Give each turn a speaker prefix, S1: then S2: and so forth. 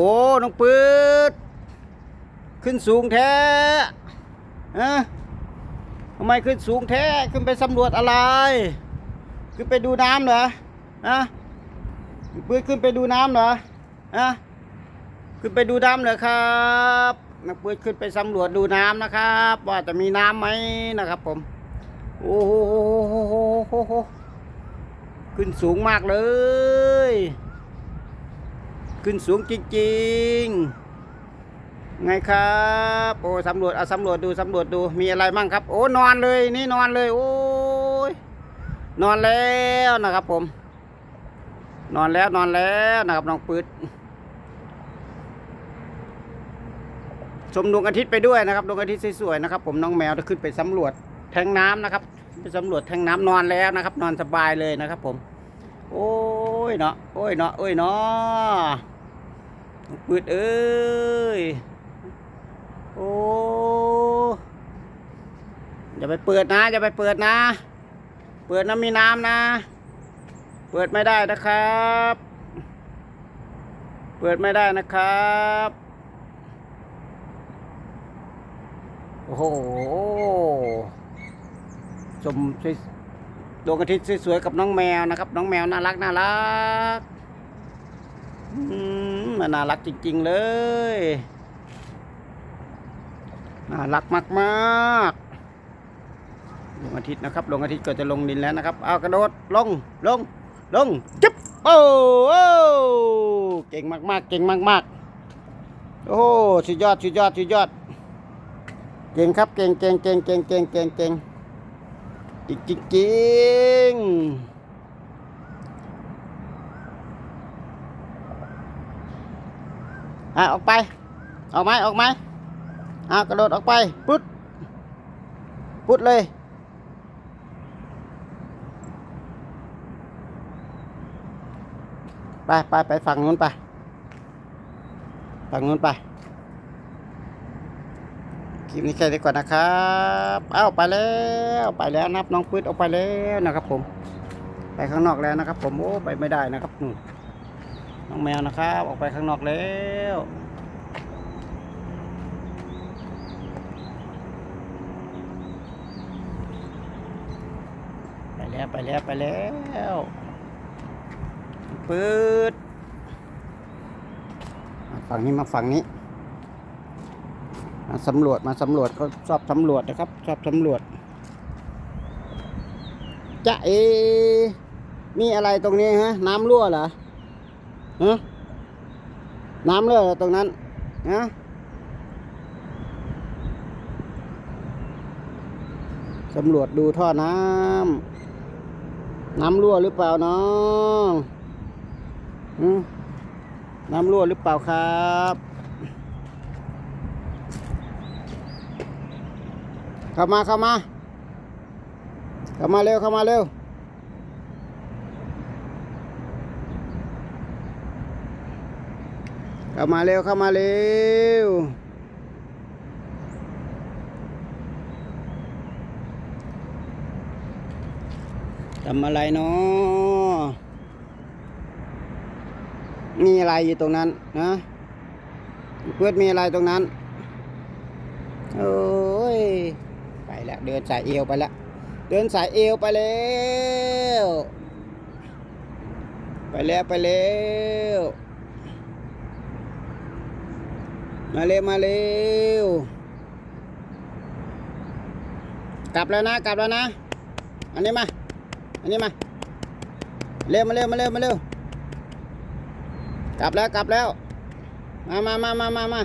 S1: โอ้ น้องปืดขึ้นสูงแท้ฮะทำไมขึ้นสูงแท้ ขึ้นไปสำรวจอะไร ขึ้นไปดูน้ำเหรอฮะปืดขึ้นไปดูน้ำเหรอฮะขึ้นไปดูน้ำเหรอครับนักปืดขึ้นไปสำรวจดูน้ำนะครับ ว่าจะมีน้ำไหมนะครับผม โอ้โห ขึ้นสูงมากเลย ขึ้นสูงจริงๆ ไงครับ โอ้สำรวจเอาสำรวจดูสำรวจดูมีอะไรมั่งครับ โอ้นอนเลยนี่นอนเลยโอ้ยนอนแล้วนะครับผม นอนแล้วนอนแล้วนะครับน้องปืดชมดวงอาทิตย์ไปด้วยนะครับดวงอาทิตย์สวยๆนะครับ ผมน้องแมวจะขึ้นไปสำรวจแทงน้ำนะครับไปสำรวจแทงน้ำนอนแล้วนะครับ นอนสบายเลยนะครับ ผม โอ้ยเนาะโอ้ยเนาะโอ้ยเนาะ ปืดเอ้ย โอ้อย่าไปเปิดนะอย่าไปเปิดนะ เปิดน้ำมีน้ำนะ เปิดไม่ได้นะครับ เปิดไม่ได้นะครับ โอ้โหชมดวงอาทิตย์สวยๆกับน้องแมวนะครับ น้องแมวน่ารักน่ารักอืม มันน่ารักจริง ๆ เลย น่ารักมากๆดวงอาทิตย์นะครับ ดวงอาทิตย์ก็จะลงดินแล้วนะครับ เอากระโดด ลง ลง ลงจึ๊บโอ้โอ้เก่งมากๆ เก่งมากๆ โอ้สุดยอดสุดยอดสุดยอด เก่งครับ เก่งเก่งเก่งเก่งเก่งเก่งเก่งจริงจริงๆ อะออกไป ออกไหมออกไหมอะกระโดดออกไป ปุ๊ด ปุ๊ดเลย ไปไปไปฝั่งนู้นไป ฝั่งนู้นไป คลิปนี้แค่นี้ก่อนนะครับ เอ้าไปแล้ว ไปแล้วนับน้องปื๊ดออกไปแล้วนะครับผม ไปข้างนอกแล้วนะครับผม โอ้ ไปไม่ได้นะครับนู่น น้องแมวนะครับ ออกไปข้างนอกแล้วไปแล้วไปแล้วไปแล้วปืดฝั่งนี้มาฝั่งนี้มาสำรวจมาสำรวจเขาชอบสำรวจนะครับชอบสำรวจจะเอมีอะไรตรงนี้ฮะ น้ำรั่วเหรอ ฮะน้ำเลือดตรงนั้นนะสำรวจดูท่อน้ำน้ำรั่วหรือเปล่าน้องน้ำรั่วหรือเปล่าครับเข้ามาเข้ามาเข้ามาเร็วเข้ามาเร็ว เข้ามาเร็วเข้ามาเร็วทำอะไรเนาะมีอะไรอยู่ตรงนั้นนะเพื่อนมีอะไรตรงนั้น โอ้ย ไปแล้วเดินสายเอวไปแล้ว เดินสายเอวไปแล้ว ไปแล้วไปแล้ว มาเร็วมาเร็วกลับแล้วนะกลับแล้วนะ อันนี้มา อันนี้มา เร็วมาเร็วมาเร็วมาเร็ว กลับแล้วกลับแล้ว มามามามามามา